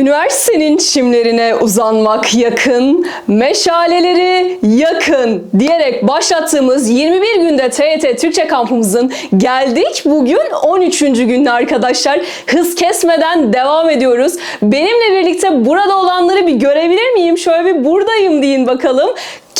Üniversitenin çimlerine uzanmak yakın, meşaleleri yakın diyerek başlattığımız 21 günde TYT Türkçe kampımızın geldik bugün 13. gününe arkadaşlar. Hız kesmeden devam ediyoruz. Benimle birlikte burada olanları bir görebilir miyim? Şöyle bir buradayım deyin bakalım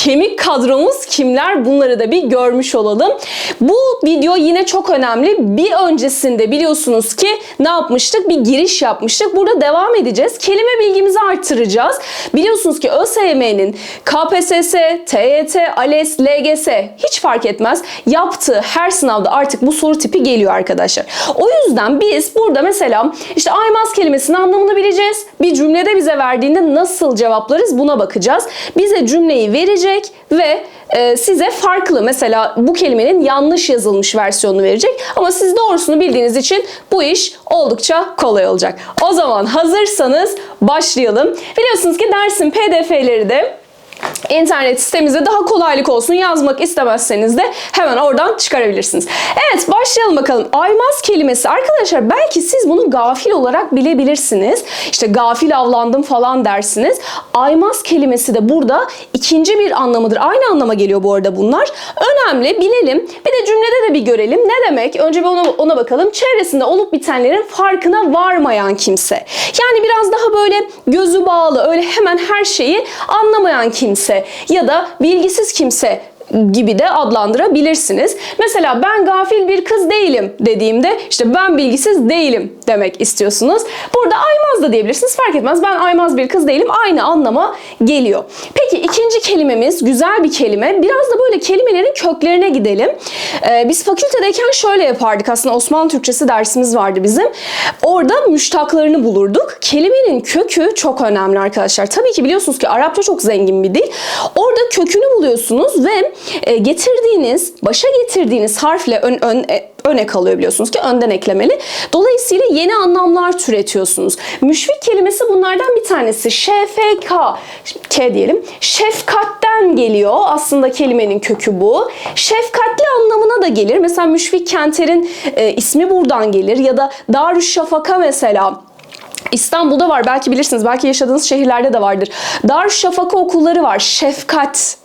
kemik kadromuz kimler bunları da bir görmüş olalım. Bu video yine çok önemli. Bir öncesinde biliyorsunuz ki ne yapmıştık? Bir giriş yapmıştık. Burada devam edeceğiz. Kelime bilgimizi arttıracağız. Biliyorsunuz ki ÖSYM'nin KPSS, TYT, ALES, LGS hiç fark etmez. Yaptığı her sınavda artık bu soru tipi geliyor arkadaşlar. O yüzden biz burada mesela işte aymaz kelimesinin anlamını bileceğiz. Bir cümlede bize verdiğinde nasıl cevaplarız buna bakacağız. Bize cümleyi verecek ve e, size farklı mesela bu kelimenin yanlış yazılmış versiyonunu verecek ama siz doğrusunu bildiğiniz için bu iş oldukça kolay olacak. O zaman hazırsanız başlayalım. Biliyorsunuz ki dersin pdf'leri de internet sitemizde daha kolaylık olsun yazmak istemezseniz de hemen oradan çıkarabilirsiniz. Evet başlayalım bakalım. Aymaz kelimesi arkadaşlar belki siz bunu gafil olarak bilebilirsiniz. İşte gafil avlandım falan dersiniz. Aymaz kelimesi de burada ikinci bir anlamıdır. Aynı anlama geliyor bu arada bunlar. Önemli bilelim. Bir de cümlede de bir görelim. Ne demek? Önce bir ona, ona bakalım. Çevresinde olup bitenlerin farkına varmayan kimse. Yani biraz daha böyle gözü bağlı öyle hemen her şeyi anlamayan kimse ya da bilgisiz kimse gibi de adlandırabilirsiniz. Mesela ben gafil bir kız değilim dediğimde işte ben bilgisiz değilim demek istiyorsunuz. Burada aymaz da diyebilirsiniz fark etmez. Ben aymaz bir kız değilim aynı anlama geliyor. Peki ikinci kelimemiz güzel bir kelime. Biraz da böyle kelimelerin köklerine gidelim. Ee, biz fakültedeyken şöyle yapardık aslında Osmanlı Türkçesi dersimiz vardı bizim. Orada müştaklarını bulurduk. Kelimenin kökü çok önemli arkadaşlar. Tabii ki biliyorsunuz ki Arapça çok zengin bir dil. Orada kökünü buluyorsunuz ve getirdiğiniz, başa getirdiğiniz harfle ön, ön, e, öne kalıyor biliyorsunuz ki önden eklemeli. Dolayısıyla yeni anlamlar türetiyorsunuz. Müşfik kelimesi bunlardan bir tanesi. ŞFK, K diyelim. Şefkatten geliyor. Aslında kelimenin kökü bu. Şefkatli anlamına da gelir. Mesela Müşfik Kenter'in e, ismi buradan gelir. Ya da Darüşşafaka mesela İstanbul'da var belki bilirsiniz belki yaşadığınız şehirlerde de vardır. Darüşşafaka okulları var. Şefkat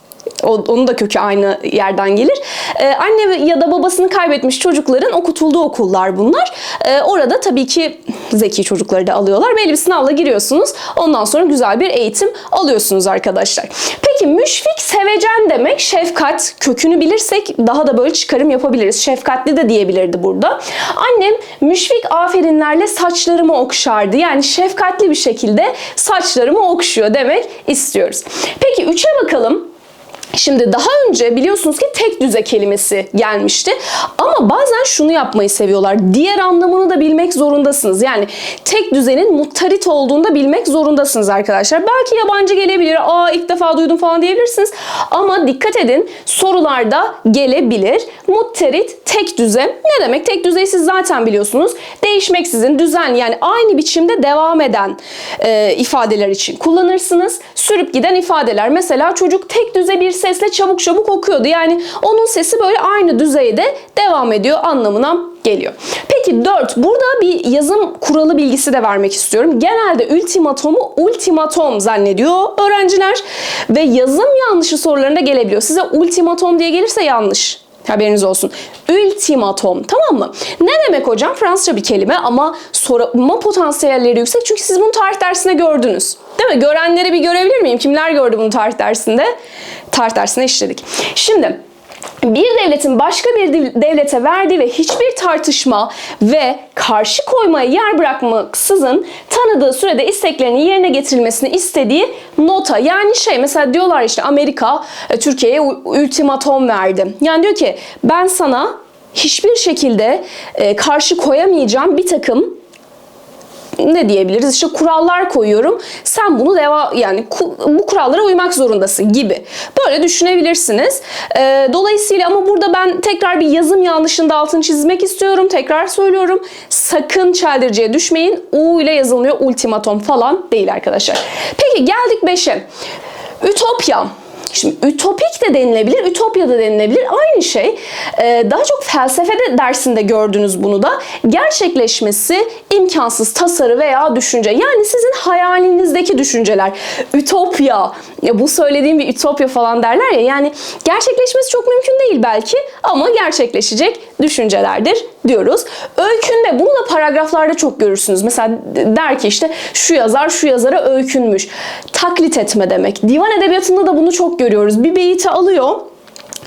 onun da kökü aynı yerden gelir. Ee, anne ya da babasını kaybetmiş çocukların okutulduğu okullar bunlar. Ee, orada tabii ki zeki çocukları da alıyorlar. Belli bir sınavla giriyorsunuz. Ondan sonra güzel bir eğitim alıyorsunuz arkadaşlar. Peki müşfik sevecen demek şefkat. Kökünü bilirsek daha da böyle çıkarım yapabiliriz. Şefkatli de diyebilirdi burada. Annem müşfik aferinlerle saçlarımı okşardı. Yani şefkatli bir şekilde saçlarımı okşuyor demek istiyoruz. Peki üçe bakalım. Şimdi daha önce biliyorsunuz ki tek düze kelimesi gelmişti. Ama bazen şunu yapmayı seviyorlar. Diğer anlamını da bilmek zorundasınız. Yani tek düzenin muttarit olduğunda bilmek zorundasınız arkadaşlar. Belki yabancı gelebilir. Aa ilk defa duydum falan diyebilirsiniz. Ama dikkat edin sorularda gelebilir. Muttarit tek düze. Ne demek? Tek düzeyi siz zaten biliyorsunuz. Değişmeksizin düzenli yani aynı biçimde devam eden e, ifadeler için kullanırsınız. Sürüp giden ifadeler. Mesela çocuk tek düze bir sesle çabuk çabuk okuyordu. Yani onun sesi böyle aynı düzeyde devam ediyor anlamına geliyor. Peki 4. Burada bir yazım kuralı bilgisi de vermek istiyorum. Genelde ultimatomu ultimatom zannediyor öğrenciler ve yazım yanlışı sorularında gelebiliyor. Size ultimatom diye gelirse yanlış. Haberiniz olsun. Ultimatom tamam mı? Ne demek hocam? Fransızca bir kelime ama sorma potansiyelleri yüksek. Çünkü siz bunu tarih dersinde gördünüz. Değil mi? Görenleri bir görebilir miyim? Kimler gördü bunu tarih dersinde? Tarih dersinde işledik. Şimdi bir devletin başka bir devlete verdiği ve hiçbir tartışma ve karşı koymaya yer bırakmaksızın tanıdığı sürede isteklerinin yerine getirilmesini istediği nota. Yani şey mesela diyorlar işte Amerika e, Türkiye'ye ultimatom verdi. Yani diyor ki ben sana hiçbir şekilde e, karşı koyamayacağım bir takım ne diyebiliriz? İşte kurallar koyuyorum. Sen bunu deva yani bu kurallara uymak zorundasın gibi. Böyle düşünebilirsiniz. Ee, dolayısıyla ama burada ben tekrar bir yazım yanlışının da altını çizmek istiyorum. Tekrar söylüyorum. Sakın çeldiriciye düşmeyin. U ile yazılmıyor. Ultimatom falan değil arkadaşlar. Peki geldik 5'e. Ütopya. Şimdi ütopik de denilebilir, ütopya da denilebilir. Aynı şey. Ee, daha çok felsefede dersinde gördünüz bunu da. Gerçekleşmesi imkansız tasarı veya düşünce. Yani sizin hayalinizdeki düşünceler. Ütopya. Ya bu söylediğim bir ütopya falan derler ya. Yani gerçekleşmesi çok mümkün değil belki ama gerçekleşecek düşüncelerdir diyoruz. Öykünme bunu da paragraflarda çok görürsünüz. Mesela der ki işte şu yazar şu yazara öykünmüş. Taklit etme demek. Divan edebiyatında da bunu çok görüyoruz. Bir beyti alıyor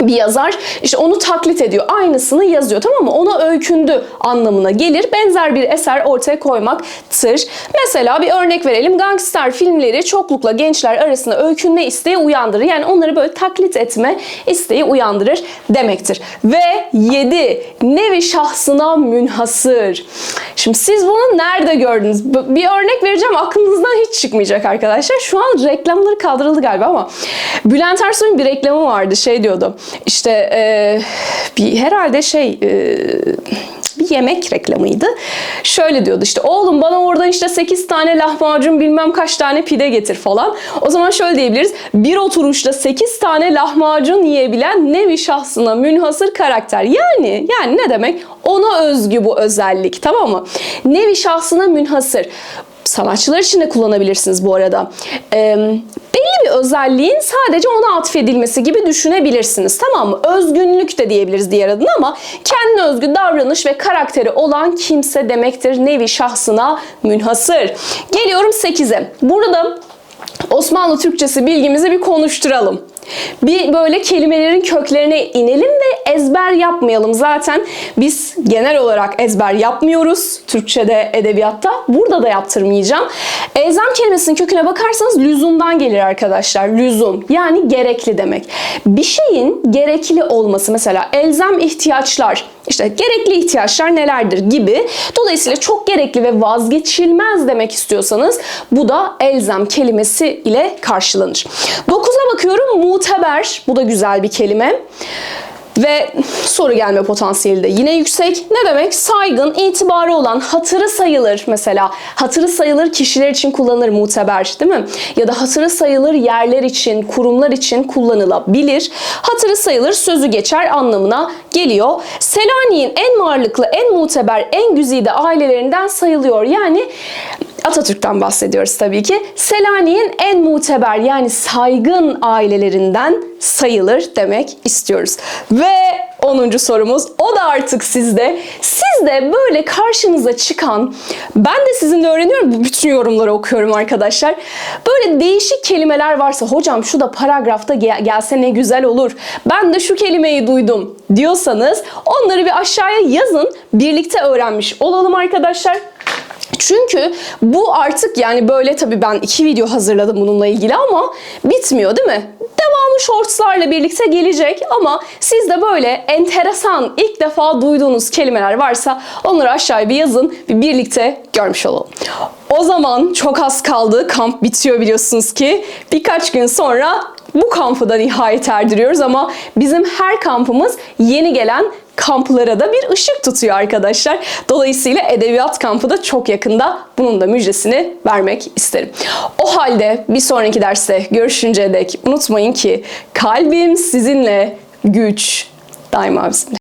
bir yazar işte onu taklit ediyor. Aynısını yazıyor tamam mı? Ona öykündü anlamına gelir. Benzer bir eser ortaya koymaktır. Mesela bir örnek verelim. Gangster filmleri çoklukla gençler arasında öykünme isteği uyandırır. Yani onları böyle taklit etme isteği uyandırır demektir. Ve 7. Nevi şahsına münhasır. Şimdi siz bunu nerede gördünüz? Bir örnek vereceğim aklınızdan hiç çıkmayacak arkadaşlar. Şu an reklamları kaldırıldı galiba ama Bülent Ersoy'un bir reklamı vardı şey diyordu. İşte e, bir herhalde şey e, bir yemek reklamıydı. Şöyle diyordu işte oğlum bana oradan işte 8 tane lahmacun bilmem kaç tane pide getir falan. O zaman şöyle diyebiliriz. Bir oturuşta 8 tane lahmacun yiyebilen nevi şahsına münhasır karakter. Yani yani ne demek? Ona özgü bu özellik tamam mı? Nevi şahsına münhasır. Sanatçılar için de kullanabilirsiniz bu arada. Ee, belli bir özelliğin sadece ona atfedilmesi gibi düşünebilirsiniz. Tamam mı? Özgünlük de diyebiliriz diğer adına ama kendine özgü davranış ve karakteri olan kimse demektir. Nevi şahsına münhasır. Geliyorum 8'e. Burada Osmanlı Türkçesi bilgimizi bir konuşturalım. Bir böyle kelimelerin köklerine inelim ve ezber yapmayalım. Zaten biz genel olarak ezber yapmıyoruz Türkçe'de, edebiyatta. Burada da yaptırmayacağım. Elzem kelimesinin köküne bakarsanız lüzumdan gelir arkadaşlar. Lüzum yani gerekli demek. Bir şeyin gerekli olması mesela elzem ihtiyaçlar işte gerekli ihtiyaçlar nelerdir gibi. Dolayısıyla çok gerekli ve vazgeçilmez demek istiyorsanız bu da elzem kelimesi ile karşılanır. 9'a bakıyorum muteber. Bu da güzel bir kelime. Ve soru gelme potansiyeli de yine yüksek. Ne demek? Saygın, itibarı olan, hatırı sayılır mesela. Hatırı sayılır kişiler için kullanılır muteber değil mi? Ya da hatırı sayılır yerler için, kurumlar için kullanılabilir. Hatırı sayılır sözü geçer anlamına geliyor. Selanik'in en varlıklı, en muteber, en güzide ailelerinden sayılıyor. Yani Atatürk'ten bahsediyoruz tabii ki. Selanik'in en muteber yani saygın ailelerinden sayılır demek istiyoruz. Ve 10. sorumuz o da artık sizde. Siz de böyle karşınıza çıkan ben de sizinle öğreniyorum bütün yorumları okuyorum arkadaşlar. Böyle değişik kelimeler varsa hocam şu da paragrafta gel- gelse ne güzel olur. Ben de şu kelimeyi duydum diyorsanız onları bir aşağıya yazın. Birlikte öğrenmiş olalım arkadaşlar. Çünkü bu artık yani böyle tabii ben iki video hazırladım bununla ilgili ama bitmiyor değil mi? Devamı shortslarla birlikte gelecek ama siz de böyle enteresan ilk defa duyduğunuz kelimeler varsa onları aşağıya bir yazın bir birlikte görmüş olalım. O zaman çok az kaldı. Kamp bitiyor biliyorsunuz ki. Birkaç gün sonra bu kampı da nihayet erdiriyoruz ama bizim her kampımız yeni gelen kamplara da bir ışık tutuyor arkadaşlar. Dolayısıyla edebiyat kampı da çok yakında bunun da müjdesini vermek isterim. O halde bir sonraki derste görüşünceye dek unutmayın ki kalbim sizinle güç daima bizimle.